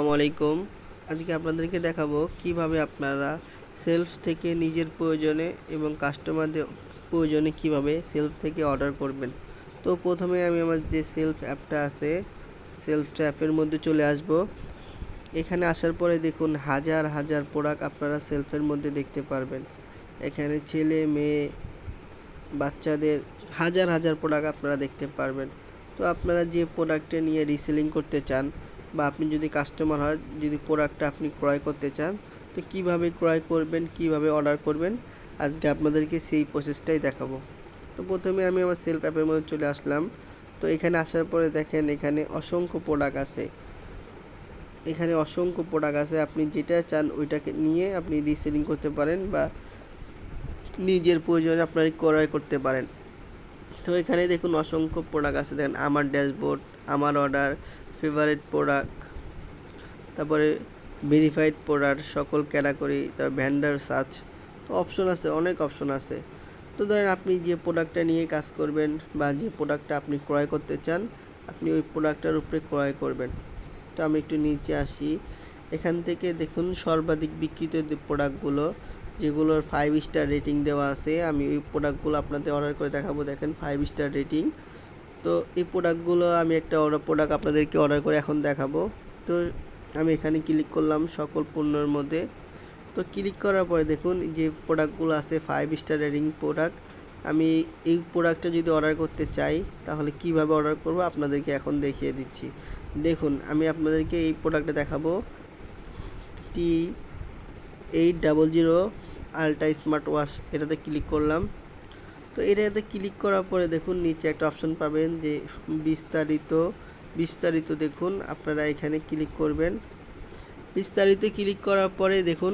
আসসালামু আলাইকুম আজকে আপনাদেরকে দেখাবো কীভাবে আপনারা সেলফ থেকে নিজের প্রয়োজনে এবং কাস্টমারদের প্রয়োজনে কীভাবে সেলফ থেকে অর্ডার করবেন। তো প্রথমে আমি আমার যে সেলফ অ্যাপটা আছে সেলফ অ্যাপের মধ্যে চলে আসব। এখানে আসার পরে দেখুন হাজার হাজার প্রোডাক্ট আপনারা সেলফের মধ্যে দেখতে পারবেন। এখানে ছেলে, মেয়ে, বাচ্চাদের হাজার হাজার প্রোডাক্ট আপনারা দেখতে পারবেন। তো আপনারা যে প্রোডাক্টটা নিয়ে রিসেলিং করতে চান বা আপনি যদি কাস্টমার হয়, যদি প্রোডাক্টটা আপনি ক্রয় করতে চান, তো কীভাবে ক্রয় করবেন, কীভাবে অর্ডার করবেন, আজকে আপনাদেরকে সেই প্রসেসটাই দেখাবো। তো প্রথমে আমি আমার সেলফ অ্যাপের মধ্যে চলে আসলাম। তো এখানে আসার পরে দেখেন, এখানে অসংখ্য প্রোডাক্ট আছে। এখানে অসংখ্য প্রোডাক্ট আছে, আপনি যেটা চান ওইটাকে নিয়ে আপনি রিসেলিং করতে পারেন বা নিজের প্রয়োজনে আপনারা ক্রয় করতে পারেন। তো এখানে দেখুন, অসংখ্য প্রোডাক্ট আছে। দেখেন, আমার ড্যাশবোর্ড আমার অর্ডার ফেভারিট প্রোডাক্ট তারপরে ভেরিফাইড প্রোডাক্ট সকল ক্যাটাগরি তারপর ভ্যান্ডার সার্চ তো অপশন আছে, অনেক অপশন আছে। তো ধরেন আপনি যে প্রোডাক্টটা নিয়ে কাজ করবেন বা যে প্রোডাক্টটা আপনি ক্রয় করতে চান, আপনি ওই প্রোডাক্টটার উপরে ক্রয় করবেন। তো আমি একটু নিচে আসি। এখান থেকে দেখুন সর্বাধিক বিক্রিত যে প্রোডাক্টগুলো যেগুলোর ফাইভ স্টার রেটিং দেওয়া আছে, আমি ওই প্রোডাক্টগুলো আপনাদের অর্ডার করে দেখাবো। দেখেন ফাইভ স্টার রেটিং তো এই প্রোডাক্টগুলো আমি একটা অর্ডার প্রোডাক্ট আপনাদেরকে অর্ডার করে এখন দেখাবো। তো আমি এখানে ক্লিক করলাম সকল পণ্যের মধ্যে। তো ক্লিক করার পরে দেখুন যে প্রোডাক্টগুলো আছে ফাইভ স্টার রেটিং প্রোডাক্ট আমি এই প্রোডাক্টটা যদি অর্ডার করতে চাই, তাহলে কীভাবে অর্ডার করব আপনাদেরকে এখন দেখিয়ে দিচ্ছি। দেখুন, আমি আপনাদেরকে এই প্রোডাক্টটা দেখাবো। T eight double zero ultra smart wash এটাতে ক্লিক করলাম। তো এটাতে ক্লিক করার পরে দেখুন নিচে একটা অপশন পাবেন যে বিস্তারিত বিস্তারিত দেখুন, আপনারা এখানে ক্লিক করবেন। বিস্তারিত ক্লিক করার পরে দেখুন,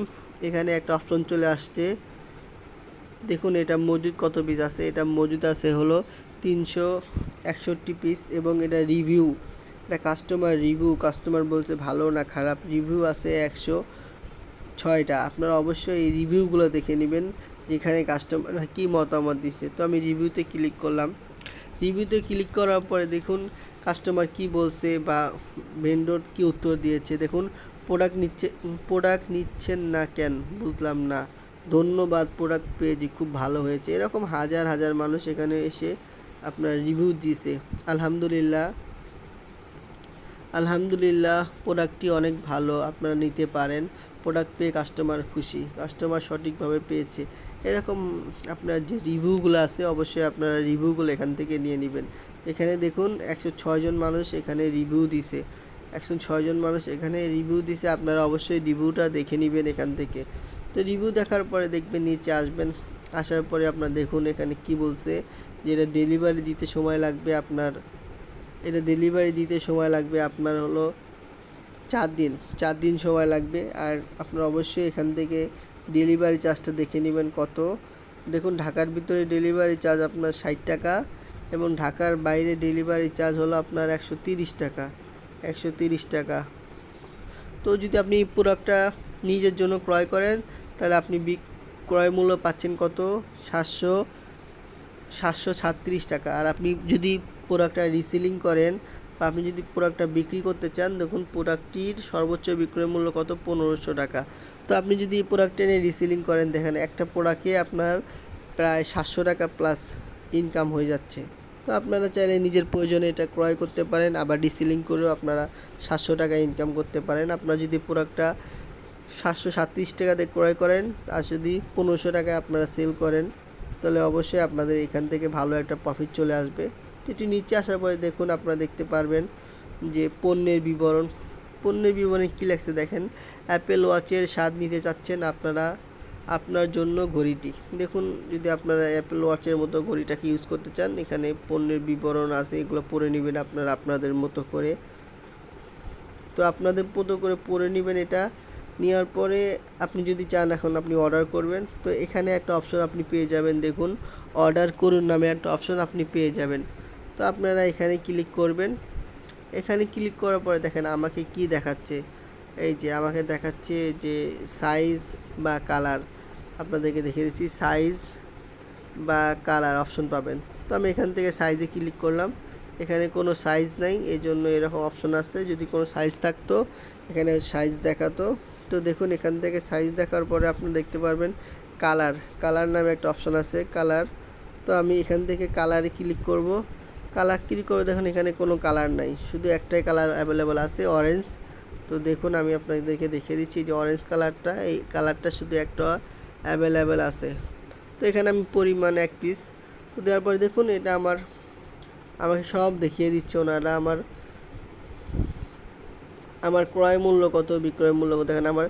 এখানে একটা অপশন চলে আসছে। দেখুন এটা মজুদ কত পিস আছে? এটা মজুদ আছে হলো তিনশো একষট্টি পিস এবং এটা রিভিউ এটা কাস্টমার রিভিউ কাস্টমার বলছে ভালো না খারাপ? রিভিউ আছে একশো ছয়টা। আপনারা অবশ্যই এই রিভিউগুলো দেখে নেবেন। যেখানে কাস্টমাররা কী মতামত দিছে। তো আমি রিভিউতে ক্লিক করলাম। রিভিউতে ক্লিক করার পরে দেখুন কাস্টমার কি বলছে বা ভেন্ডর কি উত্তর দিয়েছে। দেখুন প্রোডাক্ট নিচ্ছে প্রোডাক্ট নিচ্ছেন না কেন? বুঝলাম না। ধন্যবাদ প্রোডাক্ট পেয়েছি, খুব ভালো হয়েছে। এরকম হাজার হাজার মানুষ এখানে এসে আপনার রিভিউ দিয়েছে আলহামদুলিল্লাহ। আলহামদুলিল্লাহ প্রোডাক্টটি অনেক ভালো, আপনারা নিতে পারেন। প্রোডাক্ট পেয়ে কাস্টমার খুশি কাস্টমার সঠিকভাবে পেয়েছে। এরকম আপনার যে রিভিউগুলো আছে, অবশ্যই আপনারা রিভিউগুলো এখান থেকে নিয়ে নেবেন। এখানে দেখুন, একশো ছয়জন মানুষ এখানে রিভিউ দিছে। একশো ছয়জন মানুষ এখানে রিভিউ দিছে, আপনারা অবশ্যই রিভিউটা দেখে নেবেন এখান থেকে। তো রিভিউ দেখার পরে দেখবেন নিচে আসবেন। আসার পরে আপনার দেখুন এখানে কি বলছে, যে এটা ডেলিভারি দিতে সময় লাগবে আপনার। এটা ডেলিভারি দিতে সময় লাগবে, আপনার হলো চার দিন চার দিন সময় লাগবে। আর আপনারা অবশ্যই এখান থেকে ডেলিভারি চার্জটা দেখে নেবেন কত। দেখুন, ঢাকার ভিতরে ডেলিভারি চার্জ আপনার ষাট টাকা এবং ঢাকার বাইরে ডেলিভারি চার্জ হলো আপনার একশো তিরিশ টাকা। একশো তিরিশ টাকা। তো যদি আপনি প্রোডাক্টটা নিজের জন্য ক্রয় করেন, তাহলে আপনি ক্রয় মূল্য পাচ্ছেন কত? সাতশো সাতশো সাতত্রিশ টাকা। আর আপনি যদি প্রোডাক্টটা রিসেলিং করেন আপনি যদি প্রোডাক্টটা বিক্রি করতে চান, দেখুন প্রোডাক্টটির সর্বোচ্চ বিক্রয় মূল্য কত? পনেরোশো টাকা। তো আপনি যদি এই প্রোডাক্টটা নিয়ে রিসেলিং করেন, দেখেন একটা প্রোডাক্টে আপনার প্রায় সাতশো টাকা প্লাস ইনকাম হয়ে যাচ্ছে। তো আপনারা চাইলে নিজের প্রয়োজনে এটা ক্রয় করতে পারেন, আবার রিসেলিং করেও আপনারা সাতশো টাকা ইনকাম করতে পারেন। আপনারা যদি প্রোডাক্টটা সাতশো সাতত্রিশ টাকাতে ক্রয় করেন, আর যদি পনেরোশো টাকায় আপনারা সেল করেন, তাহলে অবশ্যই আপনাদের এখান থেকে ভালো একটা প্রফিট চলে আসবে। একটু নিচে আসার পরে দেখুন আপনারা দেখতে পারবেন যে পণ্যের বিবরণ। পণ্যের বিবরণে কী লাগছে দেখেন? অ্যাপেল ওয়াচের স্বাদ নিতে চাচ্ছেন আপনারা, আপনার জন্য ঘড়িটি। দেখুন, যদি আপনারা অ্যাপেল ওয়াচের মতো ঘড়িটাকে ইউজ করতে চান, এখানে পণ্যের বিবরণ আছে, এগুলো পরে নেবেন আপনারা আপনাদের মতো করে। তো আপনাদের মতো করে পরে নেবেন এটা। নেওয়ার পরে আপনি যদি চান এখন আপনি অর্ডার করবেন। তো এখানে একটা অপশন আপনি পেয়ে যাবেন, দেখুন। অর্ডার করুন নামে একটা অপশন আপনি পেয়ে যাবেন। তো আপনারা এখানে ক্লিক করবেন। এখানে ক্লিক করার পরে দেখেন আমাকে কি দেখাচ্ছে? এই যে আমাকে দেখাচ্ছে যে সাইজ বা কালার আপনাদেরকে দেখিয়ে দিচ্ছি সাইজ বা কালার অপশন পাবেন। তো আমি এখান থেকে সাইজে ক্লিক করলাম। এখানে কোনো সাইজ নাই এই জন্য এরকম অপশন আসছে যদি কোনো সাইজ থাকতো, এখানে সাইজ দেখাতো। তো দেখুন, এখান থেকে সাইজ দেখার পরে আপনি দেখতে পারবেন কালার কালার নামে একটা অপশন আছে কালার তো আমি এখান থেকে কালারে ক্লিক করব। কালার ক্লিক করে দেখুন, এখানে কোনো কালার নাই। শুধু একটাই কালার অ্যাভেলেবল আছে অরেঞ্জ তো দেখুন, আমি আপনাদেরকে দেখিয়ে দিচ্ছি যে অরেঞ্জ কালারটা, এই কালারটা শুধু একটা অ্যাভেলেবেল আছে। তো এখানে আমি পরিমাণ এক পিস তো দেওয়ার পরে দেখুন, এটা আমার, আমাকে সব দেখিয়ে দিচ্ছে ওনারা। আমার আমার ক্রয় মূল্য কত, বিক্রয় মূল্য কত? এখানে আমার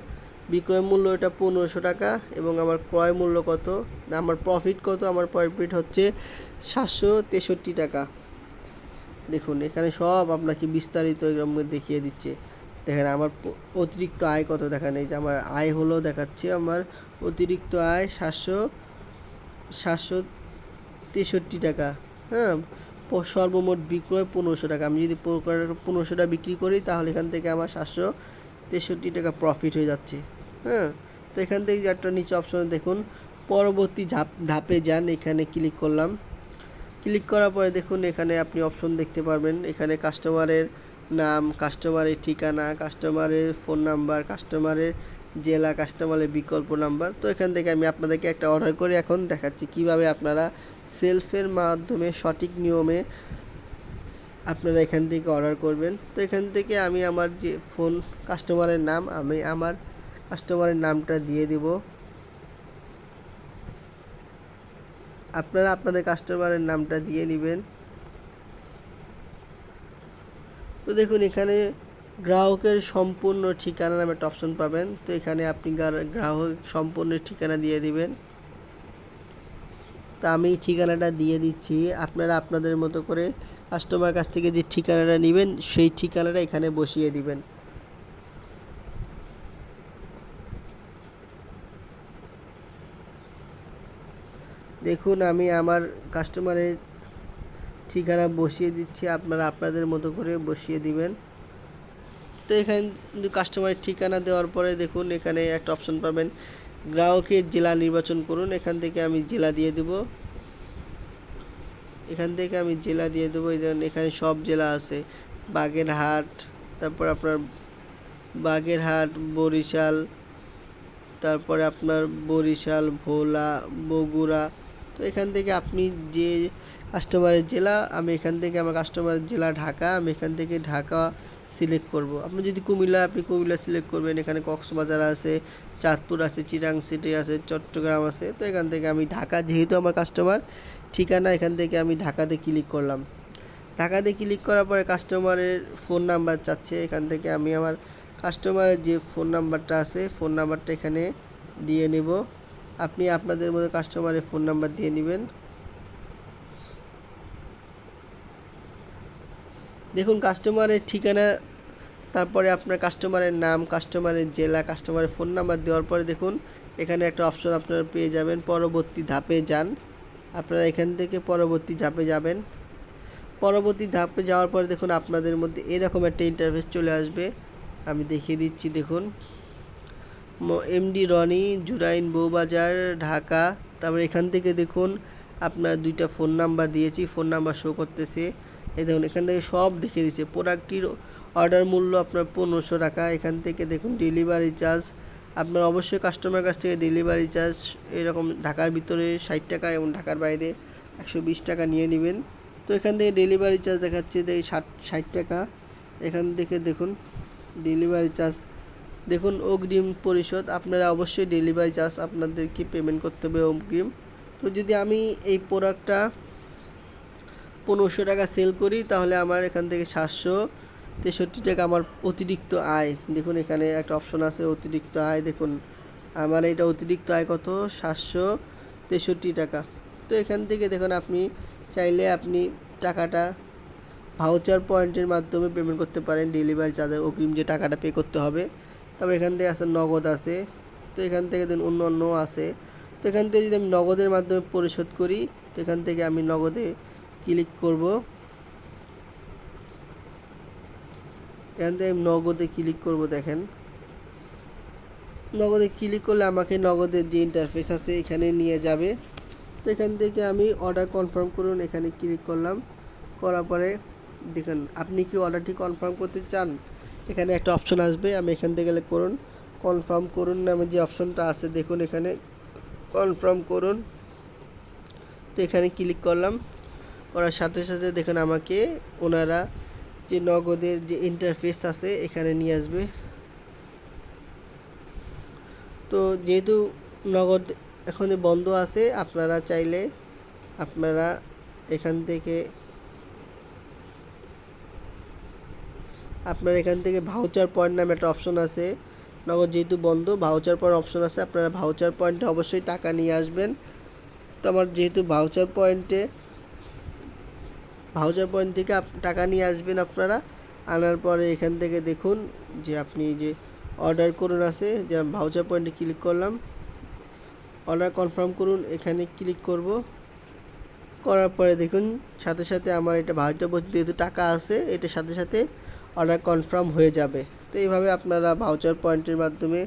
বিক্রয় মূল্য এটা পনেরোশো টাকা এবং আমার ক্রয় মূল্য কত, আমার প্রফিট কত? আমার প্রফিট হচ্ছে সাতশো তেষট্টি টাকা। দেখুন, এখানে সব আপনাকে বিস্তারিত এরকম দেখিয়ে দিচ্ছে। দেখেন, আমার অতিরিক্ত আয় কত? দেখা নেই যে আমার আয় হলো দেখাচ্ছে। আমার অতিরিক্ত আয় সাতশো সাতশো তেষট্টি টাকা। হ্যাঁ সর্বমোট বিক্রয় পনেরোশো টাকা। আমি যদি পনেরোশো টাকা বিক্রি করি, তাহলে এখান থেকে আমার সাতশো তেষট্টি টাকা প্রফিট হয়ে যাচ্ছে। হ্যাঁ তো এখান থেকে একটা নিচে অপশনে দেখুন। পরবর্তী ধাপ ধাপে যান। এখানে ক্লিক করলাম। ক্লিক করার পরে দেখুন এখানে আপনি অপশন দেখতে পারবেন। এখানে কাস্টমারের নাম, কাস্টমারের ঠিকানা, কাস্টমারের ফোন নাম্বার, কাস্টমারের জেলা, কাস্টমারের বিকল্প নাম্বার। তো এখান থেকে আমি আপনাদেরকে একটা অর্ডার করে এখন দেখাচ্ছি কীভাবে আপনারা সেলফের মাধ্যমে সঠিক নিয়মে আপনারা এখান থেকে অর্ডার করবেন। তো এখান থেকে আমি আমার যে ফোন, কাস্টমারের নাম, আমি আমার কাস্টমারের নামটা দিয়ে দিব। আপনারা আপনাদের কাস্টমারের নামটা দিয়ে নেবেন। তো দেখুন, এখানে গ্রাহকের সম্পূর্ণ ঠিকানা নামে একটা অপশন পাবেন। তো এখানে আপনি গ্রা- গ্রাহক সম্পূর্ণ ঠিকানা দিয়ে দিবেন। তা আমি ঠিকানাটা দিয়ে দিচ্ছি। আপনারা আপনাদের মতো করে কাস্টমার কাছ থেকে যে ঠিকানাটা নেবেন, সেই ঠিকানাটা এখানে বসিয়ে দিবেন। দেখুন, আমি আমার কাস্টমারের ঠিকানা বসিয়ে দিচ্ছি। আপনারা আপনাদের মতো করে বসিয়ে দিবেন। তো এখানে কাস্টমারের ঠিকানা দেওয়ার পরে দেখুন, এখানে একটা অপশন পাবেন। গ্রাহকের জেলা নির্বাচন করুন। এখান থেকে আমি জেলা দিয়ে দেব। এখান থেকে আমি জেলা দিয়ে দেবো। এখানে সব জেলা আছে। বাগেরহাট, তারপর আপনার বাগেরহাট, বরিশাল, তারপরে আপনার বরিশাল, ভোলা, বগুড়া তো এখান থেকে আপনি যে কাস্টমারের জেলা, আমি এখান থেকে আমার কাস্টমারের জেলা ঢাকা, আমি এখান থেকে ঢাকা সিলেক্ট করব। আপনি যদি কুমিল্লা, আপনি কুমিল্লা সিলেক্ট করবেন, এখানে কক্সবাজার আছে, চাঁদপুর আছে চিরাং সিটি আছে, চট্টগ্রাম আছে, তো এখান থেকে আমি ঢাকা, যেহেতু আমার কাস্টমার ঠিকানা এখান থেকে আমি ঢাকাতে ক্লিক করলাম। ঢাকাতে ক্লিক করার পরে কাস্টমারের ফোন নাম্বার চাচ্ছে, এখান থেকে আমি আমার কাস্টমারের যে ফোন নাম্বারটা আছে ফোন নাম্বারটা এখানে দিয়ে নেব। আপনি আপনাদের মধ্যে কাস্টমারের ফোন নাম্বার দিয়ে নেবেন। দেখুন কাস্টমারের ঠিকানা, তারপরে আপনার কাস্টমারের নাম কাস্টমারের জেলা কাস্টমারের ফোন নাম্বার দেওয়ার পরে দেখুন, এখানে একটা অপশন আপনারা পেয়ে যাবেন, পরবর্তী ধাপে যান। আপনারা এখান থেকে পরবর্তী ধাপে যাবেন। পরবর্তী ধাপে যাওয়ার পরে দেখুন, আপনাদের মধ্যে এরকম একটা ইন্টারফেস চলে আসবে। আমি দেখিয়ে দিচ্ছি, দেখুন। এমডি রনি জুরাইন বউবাজার, ঢাকা। তারপর এখান থেকে দেখুন, আপনার দুইটা ফোন নাম্বার দিয়েছি ফোন নাম্বার শো করতেছে। এই দেখুন, এখান থেকে সব দেখে দিচ্ছে। প্রোডাক্টটির অর্ডার মূল্য আপনার পনেরোশো টাকা। এখান থেকে দেখুন ডেলিভারি চার্জ আপনার অবশ্যই কাস্টমার কাছ থেকে ডেলিভারি চার্জ এরকম ঢাকার ভিতরে ষাট টাকা এবং ঢাকার বাইরে একশো বিশ টাকা নিয়ে নেবেন। তো এখান থেকে ডেলিভারি চার্জ দেখাচ্ছে যে ষাট ষাট টাকা। এখান থেকে দেখুন ডেলিভারি চার্জ দেখুন, অগ্রিম পরিশোধ আপনারা অবশ্যই ডেলিভারি চার্জ আপনাদেরকে পেমেন্ট করতে হবে অগ্রিম। তো যদি আমি এই প্রোডাক্টটা পনেরোশো টাকা সেল করি, তাহলে আমার এখান থেকে সাতশো তেষট্টি টাকা আমার অতিরিক্ত আয়। দেখুন, এখানে একটা অপশন আছে, অতিরিক্ত আয়। দেখুন, আমার এটা অতিরিক্ত আয় কত? সাতশো তেষট্টি টাকা। তো এখান থেকে দেখুন, আপনি চাইলে আপনি টাকাটা ভাউচার পয়েন্টের মাধ্যমে পেমেন্ট করতে পারেন ডেলিভারি চার্জে অগ্রিম যে টাকাটা পে করতে হবে। তারপর এখান থেকে আছে নগদ আছে, তো এখান থেকে দেন অন্য অন্য আছে। তো এখান থেকে যদি আমি নগদের মাধ্যমে পরিশোধ করি, তো এখান থেকে আমি নগদে ক্লিক করব। এখান থেকে আমি নগদে ক্লিক করব, দেখেন। নগদে ক্লিক করলে আমাকে নগদের যে ইন্টারফেস আছে, এখানে নিয়ে যাবে। তো এখান থেকে আমি অর্ডার কনফার্ম করুন, এখানে ক্লিক করলাম। করার পরে দেখুন, আপনি কি অর্ডারটি কনফার্ম করতে চান? এখানে একটা অপশন আসবে, আমি এখান থেকে গেলে করুন কনফার্ম করুন নামে যে অপশনটা আছে, দেখুন এখানে কনফার্ম করুন। তো এখানে ক্লিক করলাম, করার সাথে সাথে দেখুন আমাকে ওনারা যে নগদের যে ইন্টারফেস আছে, এখানে নিয়ে আসবে। তো যেহেতু নগদ এখন বন্ধ আছে, আপনারা চাইলে আপনারা এখান থেকে আপনার এখান থেকে ভাউচার পয়েন্ট নামে একটা অপশন আছে। নগদ যেহেতু বন্ধ ভাউচার পয়েন্ট অপশন আছে, আপনারা ভাউচার পয়েন্টে অবশ্যই টাকা নিয়ে আসবেন। তো আমার যেহেতু ভাউচার পয়েন্টে ভাউচার পয়েন্ট থেকে টাকা নিয়ে আসবেন আপনারা। আনার পরে এখান থেকে দেখুন যে আপনি যে অর্ডার করুন আছে, যে ভাউচার পয়েন্টে ক্লিক করলাম। অর্ডার কনফার্ম করুন, এখানে ক্লিক করব। করার পরে দেখুন, সাথে সাথে আমার এটা ভাউচার পয়েন্ট যেহেতু টাকা আছে, এটার সাথে সাথে অর্ডার কনফার্ম হয়ে যাবে। তো এইভাবে আপনারা ভাউচার পয়েন্টের মাধ্যমে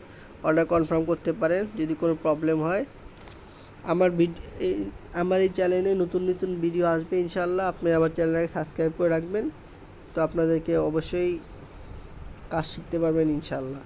অর্ডার কনফার্ম করতে পারেন যদি কোনো প্রবলেম হয়। আমার আমার এই চ্যানেলে নতুন নতুন ভিডিও আসবে ইনশাল্লাহ আপনি আমার চ্যানেলটাকে সাবস্ক্রাইব করে রাখবেন। তো আপনাদেরকে অবশ্যই কাজ শিখতে পারবেন ইনশাল্লাহ